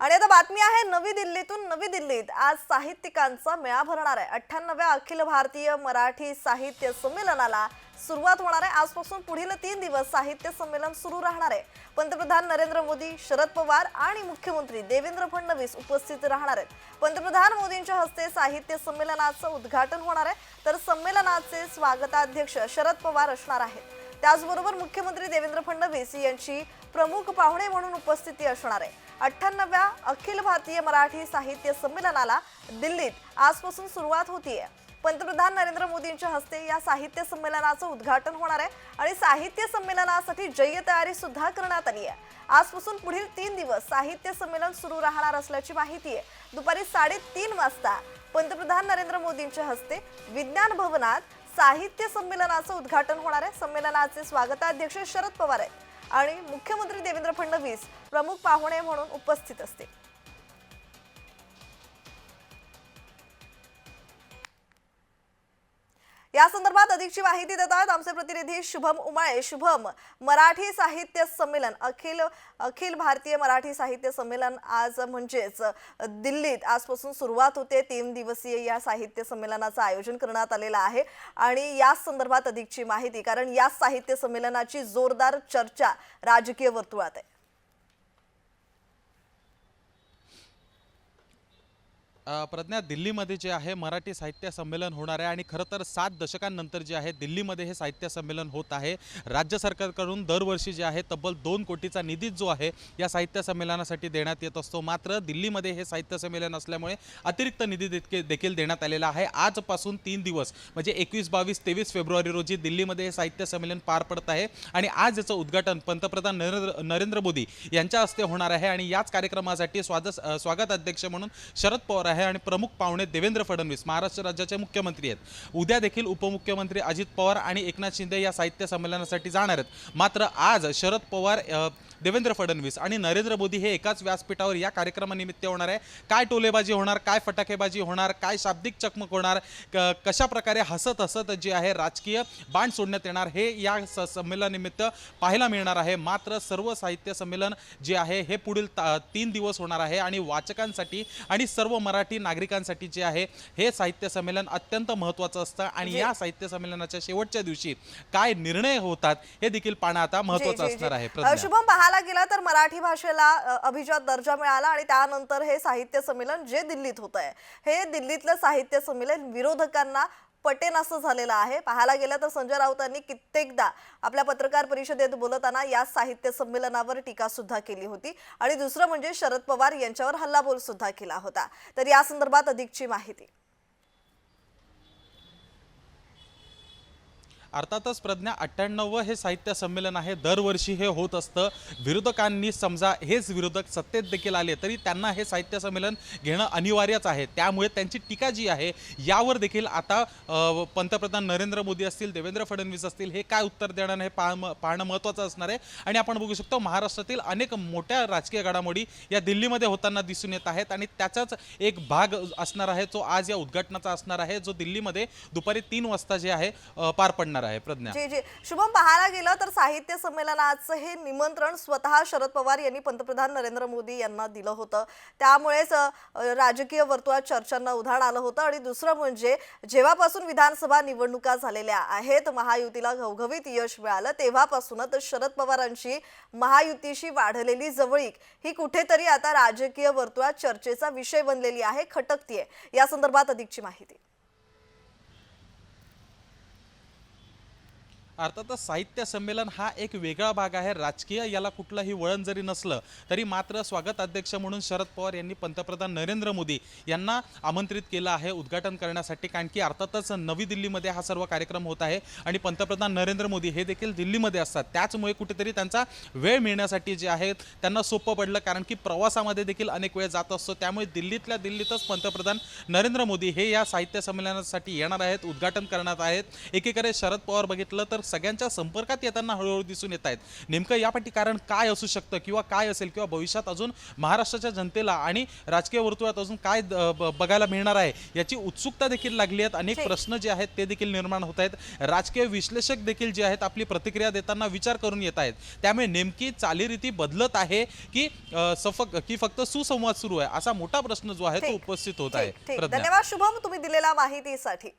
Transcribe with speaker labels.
Speaker 1: आणि आता बातमी आहे नवी दिल्लीतून नवी दिल्लीत आज साहित्यिकांचा मेळा भरणार आहे. अठ्ठ्याण्णव्या अखिल भारतीय मराठी साहित्य संमेलनाला सुरुवात होणार आहे. आजपासून पुढील तीन दिवस साहित्य संमेलन सुरू राहणार आहे. पंतप्रधान नरेंद्र मोदी शरद पवार आणि मुख्यमंत्री देवेंद्र फडणवीस उपस्थित राहणार आहेत. पंतप्रधान मोदींच्या हस्ते साहित्य संमेलनाचं उद्घाटन होणार आहे. तर संमेलनाचे स्वागताध्यक्ष शरद पवार असणार आहेत. त्याचबरोबर मुख्यमंत्री देवेंद्र फडणवीस यांची प्रमुख पाहुणे म्हणून उपस्थिती असणार आहे. अठ्ठ्याण्णव्या अखिल भारतीय मराठी साहित्य संमेलनाला दिल्लीत आजपासून सुरुवात होतीये. पंतप्रधान नरेंद्र मोदींच्या हस्ते या साहित्य संमेलनाचं उद्घाटन होणार आहे आणि साहित्य संमेलनासाठी जय्य तयारी सुद्धा करण्यात आली आहे. आजपासून पुढील तीन दिवस साहित्य संमेलन सुरू राहणार असल्याची माहिती आहे. दुपारी साडेतीन वाजता पंतप्रधान नरेंद्र मोदींच्या हस्ते विज्ञान भवनात साहित्य संमेलनाचं उद्घाटन होणार आहे. संमेलनाचे स्वागताध्यक्ष शरद पवार आहेत. आणि मुख्यमंत्री देवेंद्र फडणवीस प्रमुख पाहुणे म्हणून उपस्थित असतील. या संदर्भात अधिकची माहिती देत आहेत आमचे प्रतिनिधी शुभम उमाळे. शुभम मराठी साहित्य संमेलन अखिल अखिल भारतीय मराठी साहित्य संमेलन आज म्हणजेच दिल्लीत आजपासून सुरुवात होते. तीन दिवसीय या साहित्य संमेलनाचं आयोजन करण्यात आलेलं आहे आणि या संदर्भात अधिकची माहिती कारण या साहित्य संमेलनाची जोरदार चर्चा राजकीय वर्तुळात आहे.
Speaker 2: प्रज्ञा दिल्लीमध्ये जे आहे मराठी साहित्य संमेलन होणार आहे आणि खरं तर सात दशकांनंतर जे आहे दिल्लीमध्ये हे साहित्य संमेलन होत आहे. राज्य सरकारकडून दरवर्षी जे आहे तब्बल दोन कोटीचा निधी जो आहे या साहित्य संमेलनासाठी देण्यात येत असतो. मात्र दिल्लीमध्ये हे साहित्य संमेलन असल्यामुळे अतिरिक्त निधी देखील देखील देण्यात आलेला आहे. आजपासून तीन दिवस म्हणजे एकवीस बावीस तेवीस फेब्रुवारी रोजी दिल्लीमध्ये हे साहित्य संमेलन पार पडत आहे. आणि आज याचं उद्घाटन पंतप्रधान नरेंद्र नरेंद्र मोदी यांच्या हस्ते होणार आहे. आणि याच कार्यक्रमासाठी स्वागत स्वागत अध्यक्ष म्हणून शरद पवार आहे आणि प्रमुख पाहुणे देवेंद्र फडणवीस महाराष्ट्र राज्याचे मुख्यमंत्री आहेत. उद्या देखील उपमुख्यमंत्री अजित पवार आणि एकनाथ शिंदे या साहित्य संमेलनासाठी जाणार आहेत. मात्र आज शरद पवार देवेंद्र फडणवीस आणि नरेंद्र मोदी हे एकाच व्यासपीठावर या कार्यक्रमानिमित्त होणार आहे. काय टोलेबाजी होणार काय फटाकेबाजी होणार काय शाब्दिक चकमक होणार क कशा प्रकारे हसत हसत जे आहे राजकीय बाण सोडण्यात येणार हे या स संमेलनानिमित्त पाहायला मिळणार आहे. मात्र सर्व साहित्य संमेलन जे आहे हे पुढील ता- तीन दिवस होणार आहे आणि वाचकांसाठी आणि सर्व मराठी नागरिकांसाठी जे आहे हे साहित्य संमेलन अत्यंत महत्त्वाचं असतं आणि या साहित्य संमेलनाच्या शेवटच्या दिवशी काय निर्णय होतात हे देखील पाहणं आता
Speaker 1: जी,
Speaker 2: असणार. आहे.
Speaker 1: शुभम पाहायला गेला तर मराठी भाषेला अभिजात दर्जा मिळाला आणि त्यानंतर हे साहित्य संमेलन जे दिल्लीत होत आहे हे दिल्लीतलं साहित्य संमेलन विरोधकांना पटेन असं झालेलं आहे. पाहायला गेलं तर संजय राऊतांनी कित्येकदा आपल्या पत्रकार परिषदेत बोलताना या साहित्य संमेलनावर टीका सुद्धा केली होती. आणि दुसरं म्हणजे शरद पवार यांच्यावर हल्लाबोल सुद्धा केला होता. तर या संदर्भात अधिकची माहिती.
Speaker 2: अर्थातच प्रज्ञा अठ्ठ्याण्णव हे साहित्य संमेलन आहे. दरवर्षी हे होत असतं. विरोधकांनी समजा हेच विरोधक सत्तेत देखील आले तरी त्यांना हे साहित्य संमेलन घेणं अनिवार्यच आहे. त्यामुळे त्यांची टीका जी आहे यावर देखील आता पंतप्रधान नरेंद्र मोदी असतील देवेंद्र फडणवीस असतील हे काय उत्तर देणार हे पाह पाहणं महत्त्वाचं असणार आहे. आणि आपण बघू शकतो महाराष्ट्रातील अनेक मोठ्या राजकीय घडामोडी या दिल्लीमध्ये होताना दिसून येत आहेत. आणि त्याचाच एक भाग असणार आहे जो आज या उद्घाटनाचा असणार आहे जो दिल्लीमध्ये दुपारी तीन वाजता जे आहे पार पडणार आहे प्रज्ञा.
Speaker 1: जी जी. शुभम पाहायला गेलं तर साहित्य संमेलनाचं हे निमंत्रण स्वतः शरद पवार यांनी पंतप्रधान नरेंद्र मोदी यांना दिलं होतं. त्यामुळेच राजकीय वर्तुळात चर्चांना उधाण आलं होतं. आणि दुसरं म्हणजे जेव्हापासून विधानसभा निवडणुका झालेल्या आहेत महायुतीला घवघवीत यश मिळालं तेव्हापासूनच शरद पवारांची महायुतीशी वाढलेली जवळीक ही कुठेतरी आता राजकीय वर्तुळात चर्चेचा विषय बनलेली आहे खटकतीये. या संदर्भात अधिकची माहिती.
Speaker 2: अर्थातच साहित्य संमेलन हा एक वेगळा भाग आहे. राजकीय याला कुठलंही वळण जरी नसलं तरी मात्र स्वागत अध्यक्ष म्हणून शरद पवार यांनी पंतप्रधान नरेंद्र मोदी यांना आमंत्रित केलं आहे उद्घाटन करण्यासाठी. कारण की अर्थातच नवी दिल्लीमध्ये हा सर्व कार्यक्रम होत आहे आणि पंतप्रधान नरेंद्र मोदी हे देखील दिल्लीमध्ये असतात. त्याचमुळे कुठेतरी त्यांचा वेळ मिळण्यासाठी जे आहे त्यांना सोपं पडलं. कारण की प्रवासामध्ये देखील अनेक वेळ जात असतो. त्यामुळे दिल्लीतल्या दिल्लीतच पंतप्रधान नरेंद्र मोदी हे या साहित्य संमेलनासाठी येणार आहेत उद्घाटन करणार आहेत. एकीकडे शरद पवार बघितलं तर सगळ्यांच्या संपर्कात येताना हळूहळू दिसून येत आहेत. नेमकं यापाठी कारण काय असू शकतं किंवा काय असेल किंवा भविष्यात अजून महाराष्ट्राच्या जनतेला आणि राजकीय वर्तुळात अजून काय बघायला मिळणार आहे याची उत्सुकता देखील लागली आहेत. अनेक. प्रश्न जे आहेत ते देखील निर्माण होत आहेत. राजकीय विश्लेषक देखील जे आहेत आपली प्रतिक्रिया देताना विचार करून येत आहेत. त्यामुळे नेमकी चालीरीती बदलत आहे की सफक की फक्त सुसंवाद सुरू आहे असा मोठा प्रश्न जो आहे तो. उपस्थित होत आहे.
Speaker 1: धन्यवाद शुभम तुम्ही दिलेल्या माहितीसाठी.